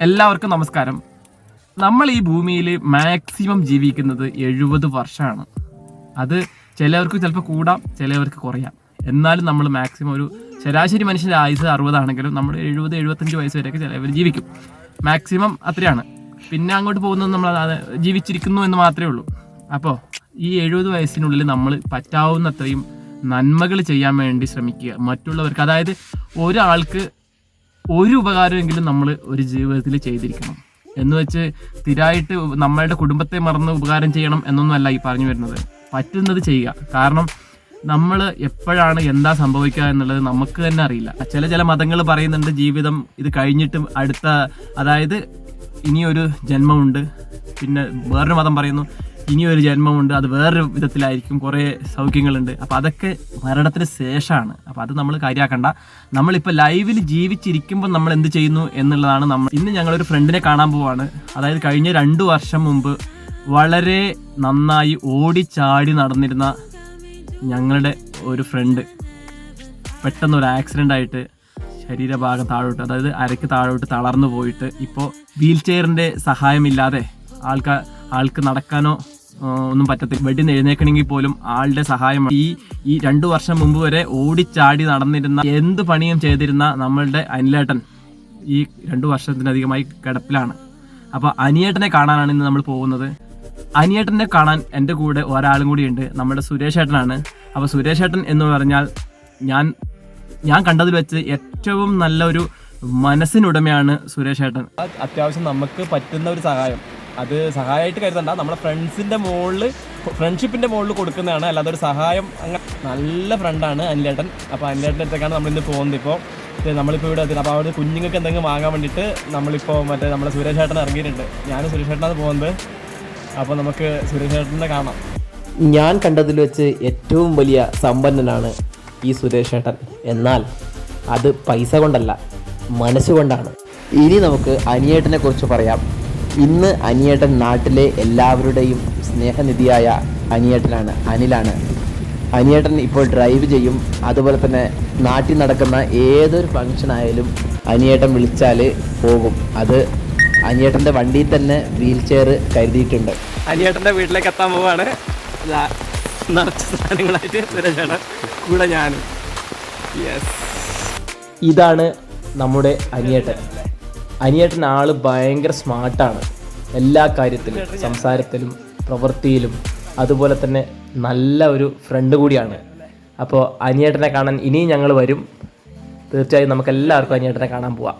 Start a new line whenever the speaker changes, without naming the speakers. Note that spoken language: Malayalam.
എല്ലാവർക്കും നമസ്കാരം. നമ്മൾ ഈ ഭൂമിയിൽ മാക്സിമം ജീവിക്കുന്നത് എഴുപത് വർഷമാണ്. അത് ചിലവർക്ക് ചിലപ്പോൾ കൂടാം ചിലവർക്ക് കുറയാം. എന്നാലും നമ്മൾ മാക്സിമം ഒരു ശരാശരി മനുഷ്യന്റെ ആയുസ് അറുപതാണെങ്കിലും നമ്മൾ എഴുപത് എഴുപത്തഞ്ച് വയസ്സ് വരെയൊക്കെ ചിലവർ ജീവിക്കും. മാക്സിമം അത്രയാണ്. പിന്നെ അങ്ങോട്ട് പോകുന്നത് നമ്മൾ ജീവിച്ചിരിക്കുന്നു എന്ന് മാത്രമേ ഉള്ളൂ. അപ്പോൾ ഈ എഴുപത് വയസ്സിനുള്ളിൽ നമ്മൾ പറ്റാവുന്നത്രയും നന്മകൾ ചെയ്യാൻ വേണ്ടി ശ്രമിക്കുക. മറ്റുള്ളവർക്ക് അതായത് ഒരാൾക്ക് ഒരു ഉപകാരമെങ്കിലും നമ്മൾ ഒരു ജീവിതത്തിൽ ചെയ്തിരിക്കണം. എന്ന് വെച്ച് സ്ഥിരമായിട്ട് നമ്മളുടെ കുടുംബത്തെ മറന്ന് ഉപകാരം ചെയ്യണം എന്നൊന്നുമല്ല ഈ പറഞ്ഞു വരുന്നത്. പറ്റുന്നത് ചെയ്യുക. കാരണം നമ്മൾ എപ്പോഴാണ് എന്താ സംഭവിക്കുക എന്നുള്ളത് നമുക്ക് തന്നെ അറിയില്ല. ചില ചില മതങ്ങൾ പറയുന്നുണ്ട് ജീവിതം ഇത് കഴിഞ്ഞിട്ട് അടുത്ത അതായത് ഇനിയൊരു ജന്മമുണ്ട്. പിന്നെ വേറൊരു മതം പറയുന്നു ഇനിയൊരു ജന്മമുണ്ട് അത് വേറൊരു വിധത്തിലായിരിക്കും കുറേ സൗഖ്യങ്ങളുണ്ട്. അപ്പോൾ അതൊക്കെ മരണത്തിന് ശേഷമാണ്. അപ്പോൾ അത് നമ്മൾ കാര്യമാക്കണ്ട നമ്മളിപ്പോൾ ലൈവിൽ ജീവിച്ചിരിക്കുമ്പോൾ നമ്മൾ എന്ത് ചെയ്യുന്നു എന്നുള്ളതാണ് നമ്മൾ ഇന്ന് ഞങ്ങളൊരു ഫ്രണ്ടിനെ കാണാൻ പോവാണ്. അതായത് കഴിഞ്ഞ രണ്ട് വർഷം മുമ്പ് വളരെ നന്നായി ഓടിച്ചാടി നടന്നിരുന്ന ഞങ്ങളുടെ ഒരു ഫ്രണ്ട്. പെട്ടെന്ന് ഒരു ആക്സിഡന്റ് ആയിട്ട് ശരീരഭാഗം താഴോട്ട് അതായത് അരക്ക് താഴോട്ട് തളർന്നു പോയിട്ട് ഇപ്പോൾ വീൽ ചെയറിന്റെ സഹായമില്ലാതെ ആൾക്കാർ ആൾക്ക് നടക്കാനോ ഒന്നും പറ്റത്തില്ല. വെടി എഴുന്നേക്കണമെങ്കിൽ പോലും ആളുടെ സഹായം ഈ ഈ രണ്ടു വർഷം മുമ്പ് വരെ ഓടിച്ചാടി നടന്നിരുന്ന എന്ത് പണിയും ചെയ്തിരുന്ന നമ്മളുടെ അനിലേട്ടൻ ഈ രണ്ടു വർഷത്തിലധികമായി കിടപ്പിലാണ്. അപ്പോൾ അനിയേട്ടനെ കാണാനാണ് ഇന്ന് നമ്മൾ പോകുന്നത്. അനിയേട്ടനെ കാണാൻ എന്റെ കൂടെ ഒരാളും കൂടിയുണ്ട് നമ്മുടെ സുരേഷ് ഏട്ടനാണ് അപ്പോൾ സുരേഷ് ഏട്ടൻ എന്ന് പറഞ്ഞാൽ ഞാൻ ഞാൻ കണ്ടതിൽ വെച്ച് ഏറ്റവും നല്ലൊരു മനസ്സിനുടമയാണ് സുരേഷ് ഏട്ടൻ അത്യാവശ്യം നമുക്ക് പറ്റുന്ന ഒരു സഹായം. അത് സഹായമായിട്ട് കരുതണ്ട. നമ്മുടെ ഫ്രണ്ട്സിന്റെ മുകളിൽ ഫ്രണ്ട്ഷിപ്പിന്റെ മുകളിൽ കൊടുക്കുന്നതാണ്. അല്ലാതെ ഒരു സഹായം അങ്ങനെ നല്ല ഫ്രണ്ടാണ് അനിലേട്ടൻ. അപ്പോൾ അനിലേട്ടന്റെ അടുത്തേക്കാണ് നമ്മളിന്ന് പോകുന്നത് ഇപ്പോൾ നമ്മളിപ്പോൾ ഇവിടെ എത്തി. അപ്പോൾ അവിടെ കുഞ്ഞുങ്ങൾക്ക് എന്തെങ്കിലും വാങ്ങാൻ വേണ്ടിയിട്ട് നമ്മളിപ്പോൾ മറ്റേ നമ്മുടെ സുരേഷ് ചേട്ടൻ ഇറങ്ങിയിട്ടുണ്ട്. ഞാൻ സുരേഷ് ഏട്ടനാണ് പോകുന്നത്. അപ്പോൾ നമുക്ക് സുരേഷ് ഏട്ടനെ കാണാം.
ഞാൻ കണ്ടതിൽ വെച്ച് ഏറ്റവും വലിയ സമ്പന്നനാണ് ഈ സുരേഷ് ചേട്ടൻ എന്നാൽ അത് പൈസ കൊണ്ടല്ല മനസ്സുകൊണ്ടാണ് ഇനി നമുക്ക് അനിയേട്ടനെ കുറിച്ച് പറയാം. ഇന്ന് അനിയേട്ടൻ നാട്ടിലെ എല്ലാവരുടെയും സ്നേഹനിധിയായ അനിയേട്ടനാണ് അനിലാണ്. അനിയേട്ടൻ ഇപ്പോൾ ഡ്രൈവ് ചെയ്യും. അതുപോലെ തന്നെ നാട്ടിൽ നടക്കുന്ന ഏതൊരു ഫംഗ്ഷൻ ആയാലും അനിയേട്ടൻ വിളിച്ചാൽ പോകും. അത് അനിയേട്ടന്റെ വണ്ടിയിൽ തന്നെ വീൽ ചെയർ കരുതിയിട്ടുണ്ട്.
അനിയേട്ടന്റെ വീട്ടിലേക്ക് എത്താൻ പോവാണ്. നിറച്ച സാധനങ്ങളായിട്ട് കൂടെ ഞാനും. യെസ്
ഇതാണ് നമ്മുടെ അനിയേട്ടൻ. അനിയേട്ടൻ ആൾ ഭയങ്കര സ്മാർട്ടാണ് എല്ലാ കാര്യത്തിലും സംസാരത്തിലും പ്രവൃത്തിയിലും അതുപോലെ തന്നെ നല്ല ഒരു ഫ്രണ്ട് കൂടിയാണ്. അപ്പോൾ അനിയേട്ടനെ കാണാൻ ഇനിയും ഞങ്ങൾ വരും. തീർച്ചയായും നമുക്ക് എല്ലാവർക്കും അനിയേട്ടനെ കാണാൻ പോവാം.